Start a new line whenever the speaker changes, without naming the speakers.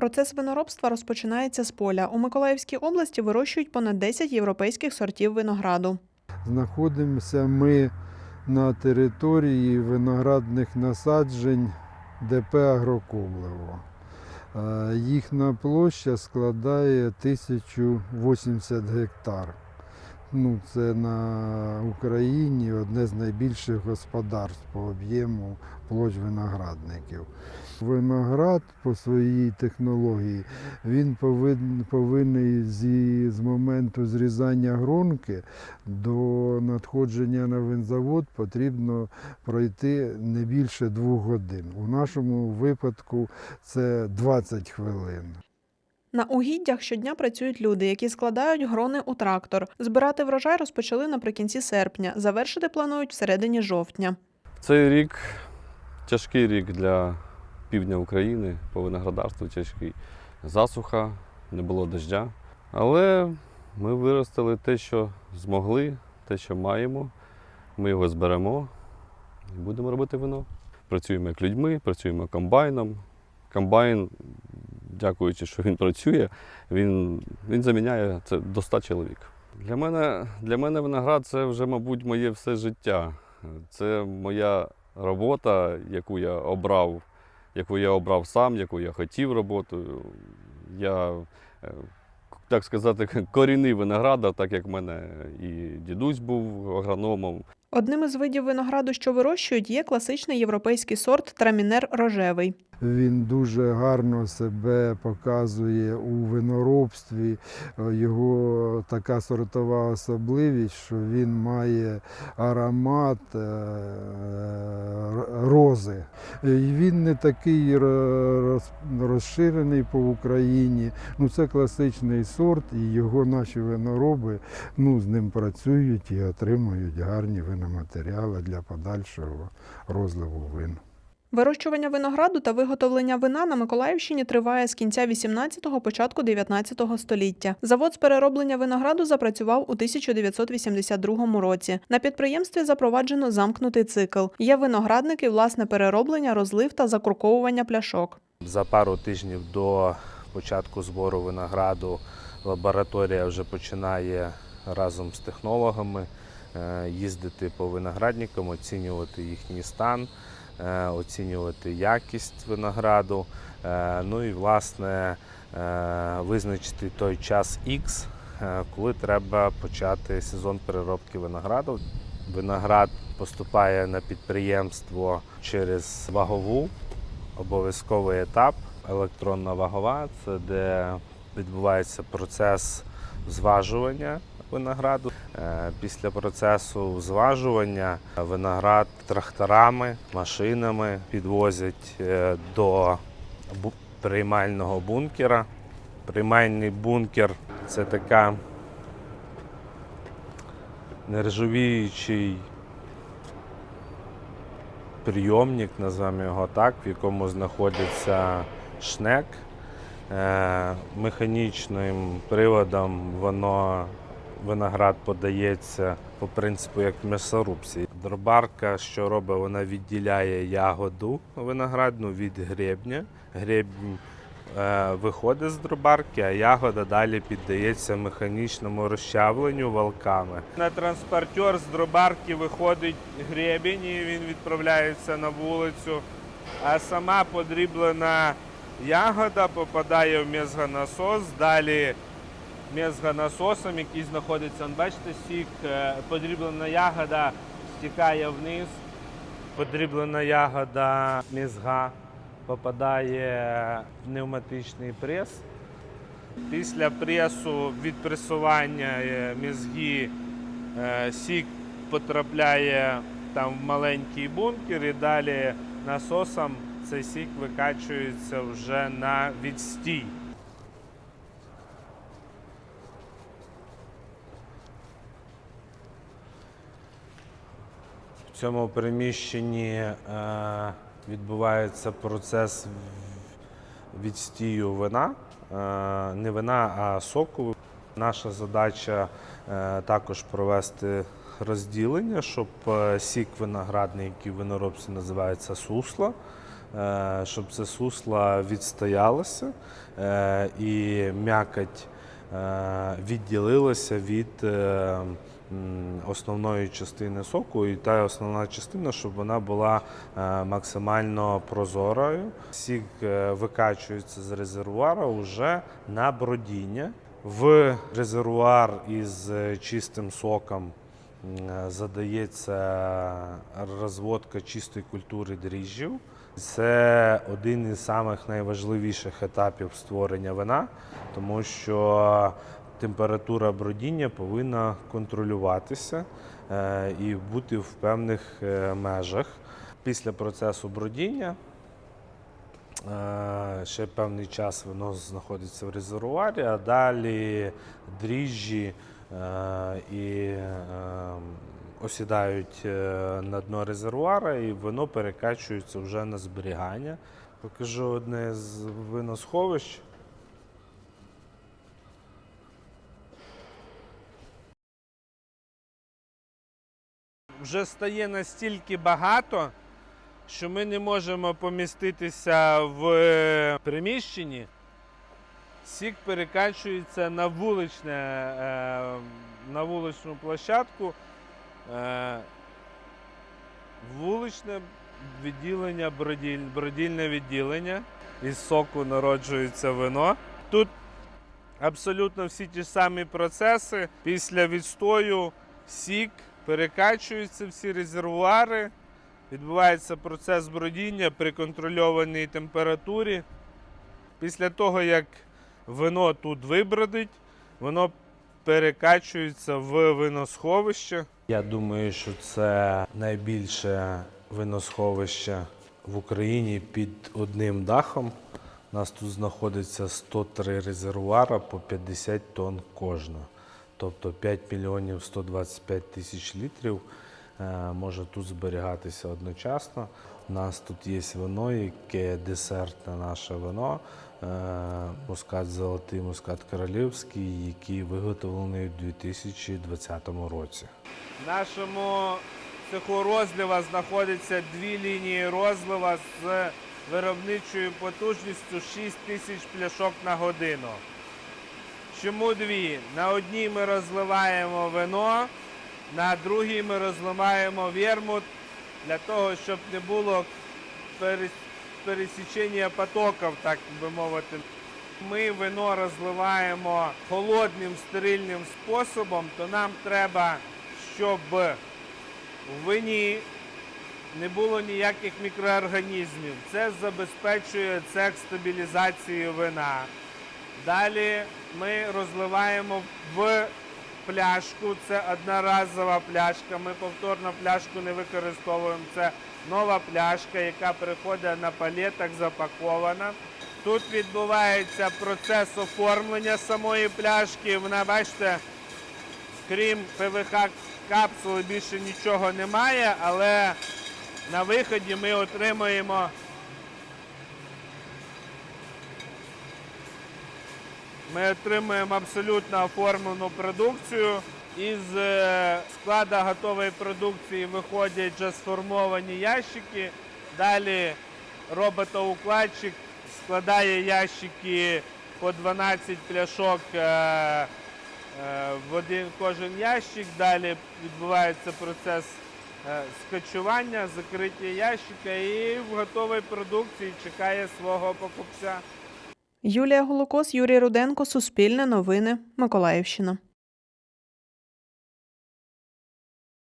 Процес виноробства розпочинається з поля. У Миколаївській області вирощують понад 10 європейських сортів винограду.
Знаходимося ми на території виноградних насаджень ДП Агрокомлево. Е, Їхня площа складає 1080 гектар. Ну, це на Україні одне з найбільших господарств по об'єму площ виноградників. Виноград по своїй технології він повинен, повинен зі, з моменту зрізання гронки до надходження на винзавод потрібно пройти не більше двох годин. У нашому випадку це 20 хвилин.
На угіддях щодня працюють люди, які складають грони у трактор. Збирати врожай розпочали наприкінці серпня. Завершити планують всередині жовтня.
Цей рік тяжкий рік для півдня України по виноградарству тяжкий. Засуха, не було дождя. Але ми виростили те, що змогли, те, що маємо. Ми його зберемо і будемо робити вино. Працюємо як людьми, працюємо комбайном. Комбайн, дякуючи, що він працює, він, він заміняє це до 100 чоловік. Для мене, для мене виноград це вже, мабуть, моє все життя. Це моя робота, яку я обрав, яку я обрав сам, яку я хотів роботу. Я, е, так сказати, корінний виноградар, так як в мене і дідусь був агрономом.
Одним із видів винограду, що вирощують, є класичний європейський сорт трамінер рожевий.
Він дуже гарно себе показує у виноробстві. Його така сортова особливість, що він має аромат е, рози. І він не такий розширений по Україні. Ну, це класичний сорт, і його наші винороби ну, з ним працюють і отримують гарні виноматеріали для подальшого розливу вин.
Вирощування винограду та виготовлення вина на Миколаївщині триває з кінця 18-го, початку 19-го століття. Завод з перероблення винограду запрацював у 1982 році. На підприємстві запроваджено замкнутий цикл. Є виноградники, власне перероблення, розлив та закруковування пляшок.
За пару тижнів до початку збору винограду лабораторія вже починає разом з технологами е, їздити по виноградникам, оцінювати їхній стан, оцінювати якість винограду. е, Ну і власне е, визначити той час X, е, коли треба почати сезон переробки винограду. Виноград поступає на підприємство через вагову обов'язковий етап. Електронна вагова це де відбувається процес зважування винограду. Е, Після процесу зважування виноград тракторами, машинами підвозять е, до приймального бункера. Приймальний бункер це така нержавіючий прийомник, назвемо його так, в якому знаходиться шнек. Е, Механічним приводом воно виноград подається по принципу як в м'ясорубці. Дробарка, що робить, вона відділяє ягоду виноградну від гребня. Гребінь е, виходить з дробарки, а ягода далі піддається механічному розчавленню валками. На транспортер з дробарки виходить гребінь і він відправляється на вулицю, а сама подріблена ягода попадає в м'язгонасос, далі м'язгонасосом, який знаходиться, бачите, сік, е, подріблена ягода стікає вниз, подріблена ягода мізга попадає в пневматичний прес. Після пресу від пресування е, мізги е, сік потрапляє там в маленький бункер і далі насосом цей сік викачується вже на відстій. Цьому приміщенні е, відбувається процес відстію вина, е, не вина, а соку. Наша задача е, також провести розділення, щоб сік виноградний, який в виноробці називається сусло, е, щоб це сусло відстоялося і м'якоть відділилася від основної частини соку, і та основна частина, щоб вона була е, максимально прозорою. Сік е, викачується з резервуара вже на бродіння. В резервуар із чистим соком е, задається розводка чистої культури дріжджів. Це один із самих найважливіших етапів створення вина, тому що температура бродіння повинна контролюватися е, і бути в певних е, межах. Після процесу бродіння е, ще певний час воно знаходиться в резервуарі, а далі дріжджі і е, осідають на дно резервуара, і воно перекачується вже на зберігання. Покажу одне з виносховищ. Вже стає настільки багато, що ми не можемо поміститися в е, приміщенні. Сік перекачується на вуличне, е, на вуличну площадку. Е, Вуличне відділення, бродільне відділення. Із соку народжується вино. Тут абсолютно всі ті ж самі процеси. Після відстою сік перекачуються всі резервуари. Відбувається процес бродіння при контрольованій температурі. Після того, як вино тут вибродить, воно перекачується в виносховище. Я думаю, що це найбільше виносховище в Україні під одним дахом. У нас тут знаходиться 103 резервуара по 50 тонн кожна. Тобто 5 мільйонів 125 тисяч літрів е, може тут зберігатися одночасно. У нас тут є вино, яке десертне наше вино, е, мускат золотий, мускат королівський, який виготовлений у 2020 році. В нашому цеху розлива знаходиться дві лінії розлива з виробничою потужністю 6 тисяч пляшок на годину. Чому дві? На одній ми розливаємо вино, на другій ми розливаємо вермут для того, щоб не було пересічення потоків, так би мовити. Ми вино розливаємо холодним стерильним способом, то нам треба, щоб в вині не було ніяких мікроорганізмів. Це забезпечує цех стабілізації вина. Далі ми розливаємо в пляшку. Це одноразова пляшка. Ми повторно пляшку не використовуємо. Це нова пляшка, яка приходить на палетах, запакована. Тут відбувається процес оформлення самої пляшки. Вона, бачите, крім ПВХ капсули більше нічого немає, але на виході ми отримуємо Ми отримуємо абсолютно оформлену продукцію. Із е, складу готової продукції виходять вже сформовані ящики. Далі роботоукладчик складає ящики по 12 пляшок е, е, в один кожен ящик. Далі відбувається процес скачування, закриття ящика і в готовій продукції чекає свого покупця.
Юлія Голокос, Юрій Руденко, Суспільне новини, Миколаївщина.